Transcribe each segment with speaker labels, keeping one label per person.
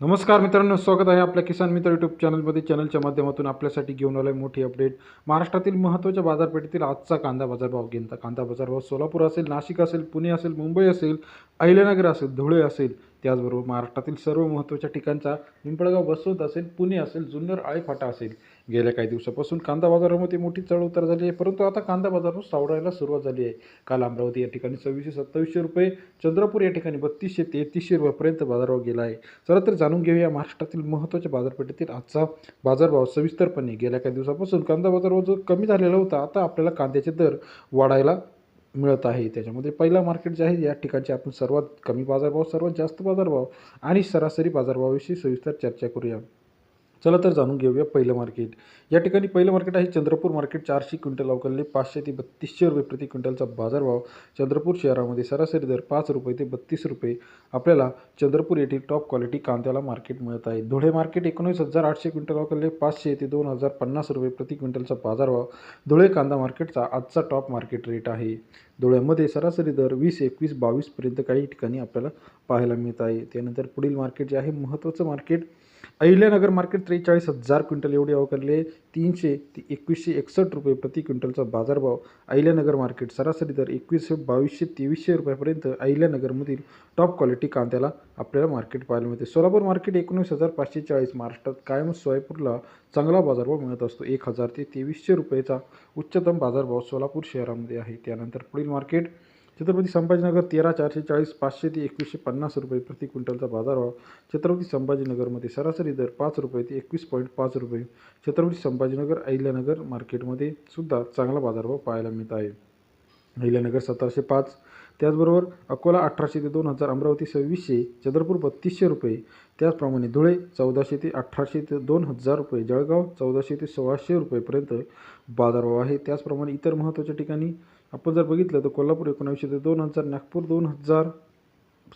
Speaker 1: नमस्कार मित्रांनो स्वागत आहे आपल्या किसान मित्र यूट्यूब चॅनलमध्ये चॅनलच्या माध्यमातून आपल्यासाठी घेऊन आलं आहे मोठी अपडेट महाराष्ट्रातील महत्त्वाच्या बाजारपेठेतील आजचा कांदा बाजारभाव घेणता कांदा बाजारभाव सोलापूर असेल नाशिक असेल पुणे असेल मुंबई असेल अहिल्यानगर असेल धुळे असेल त्याचबरोबर महाराष्ट्रातील सर्व महत्त्वाच्या ठिकाणचा पिंपळगाव बसवत असेल पुणे असेल जुन्नर आळेफाटा असेल. गेल्या काही दिवसापासून कांदा बाजारामध्ये मोठी चढ उतार झाली आहे परंतु आता कांदा बाजारावर सावडायला सुरुवात झाली आहे. काल अमरावती या ठिकाणी सव्वीसशे सत्तावीसशे रुपये चंद्रपूर या ठिकाणी बत्तीसशे तेहतीसशे रुपयापर्यंत बाजारभाव गेला आहे. चला तर जाणून घेऊया महाराष्ट्रातील महत्त्वाच्या बाजारपेठेतील आजचा बाजारभाव सविस्तरपणे. गेल्या काही दिवसापासून कांदा बाजारभाव जो कमी झालेला होता आता आपल्याला कांद्याचे दर वाढायला मिळत आहे. त्याच्यामध्ये पहिला मार्केट जे आहे या ठिकाणचे आपण सर्वात कमी बाजारभाव सर्वात जास्त बाजारभाव आणि सरासरी बाजारभावाविषयी सविस्तर चर्चा करूया. चला तर जाणून घेऊया पहिलं मार्केट या ठिकाणी पहिलं मार्केट आहे चंद्रपूर मार्केट चारशे क्विंटल अवकलले पाचशे ते बत्तीसशे रुपये प्रति क्विंटलचा बाजारभाव चंद्रपूर शहरामध्ये सरासरी दर पाच रुपये ते बत्तीस रुपये. आपल्याला चंद्रपूर येथील टॉप क्वालिटी कांद्याला मार्केट मिळत आहे. धुळे मार्केट एकोणीस हजार आठशे क्विंटल अवकलले पाचशे ते दोन हजार पन्नास रुपये प्रति क्विंटलचा बाजारभाव. धुळे कांदा मार्केटचा आजचा टॉप मार्केट रेट आहे. धुळ्यामध्ये सरासरी दर वीस एकवीस बावीसपर्यंत काही ठिकाणी आपल्याला पाहायला मिळत आहे. त्यानंतर पुढील मार्केट जे आहे महत्त्वाचं मार्केट अहिल्यानगर मार्केट त्रेचाळीस हजार क्विंटल एवढे अवकरले तीनशे ते एकवीसशे एकसष्ट रुपये प्रति क्विंटलचा बाजारभाव अहिल्यानगर मार्केट. सरासरी दर एकवीसशे बावीसशे तेवीसशे रुपयापर्यंत अहिल्यानगरमधील टॉप क्वालिटी कांद्याला आपल्याला मार्केट पाहायला मिळते. सोलापूर मार्केट एकोणीस हजार पाचशे चाळीस महाराष्ट्रात कायम सोयपूरला चांगला बाजारभाव मिळत असतो. एक हजार ते तेवीसशे रुपयेचा उच्चतम बाजारभाव सोलापूर शहरामध्ये आहे. त्यानंतर पुढील मार्केट छत्रपती संभाजीनगर तेरा चारशे चाळीस पाचशे ते एकवीसशे पन्नास रुपये प्रति क्विंटलचा बाजारभाव. छत्रपती संभाजीनगरमध्ये सरासरी दर पाच रुपये ते एकवीस पॉईंट पाच रुपये. छत्रपती संभाजीनगर अहिल्यानगर मार्केटमध्ये सुद्धा चांगला बाजारभाव पाहायला मिळत आहे. अहिल्यानगर सतराशे पाच त्याचबरोबर अकोला अठराशे ते दोन हजार अमरावती सव्वीसशे चंद्रपूर बत्तीसशे रुपये. त्याचप्रमाणे धुळे चौदाशे ते अठराशे ते दोन हजार रुपये जळगाव चौदाशे ते सोळाशे रुपयेपर्यंत बाजारभाव आहे. त्याचप्रमाणे इतर महत्त्वाच्या ठिकाणी आपण जर बघितलं तर कोल्हापूर एकोणावीसशे ते दोन हजार नागपूर दोन हजार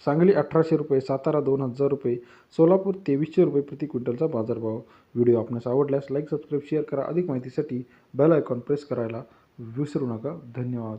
Speaker 1: सांगली अठराशे रुपये सातारा दोन हजार रुपये सोलापूर तेवीसशे रुपये प्रति क्विंटलचा बाजारभाव. व्हिडिओ आपणास आवडल्यास लाईक सबस्क्राईब शेअर करा. अधिक माहितीसाठी बेल आयकॉन प्रेस करायला विसरू नका. धन्यवाद.